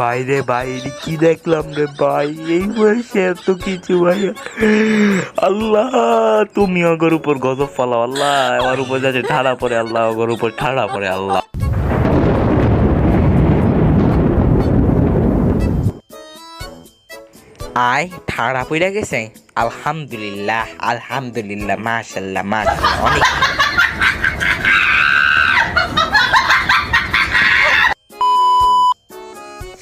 বাইরে বাইরে কি দেখলাম রে ভাই এই বয়সে এত কিছু ভাই আল্লাহ তুমি অগর উপর গজব ফালাও আল্লাহ আমার উপর যাচ্ছে ঠাড়া পরে আল্লাহ অগর উপর ঠাড়া পরে আল্লাহ আয় ঠাড়া পড়ে গেছে আলহামদুলিল্লাহ আলহামদুলিল্লাহ মাশাল্লাহ মাশাল্লাহ অনেক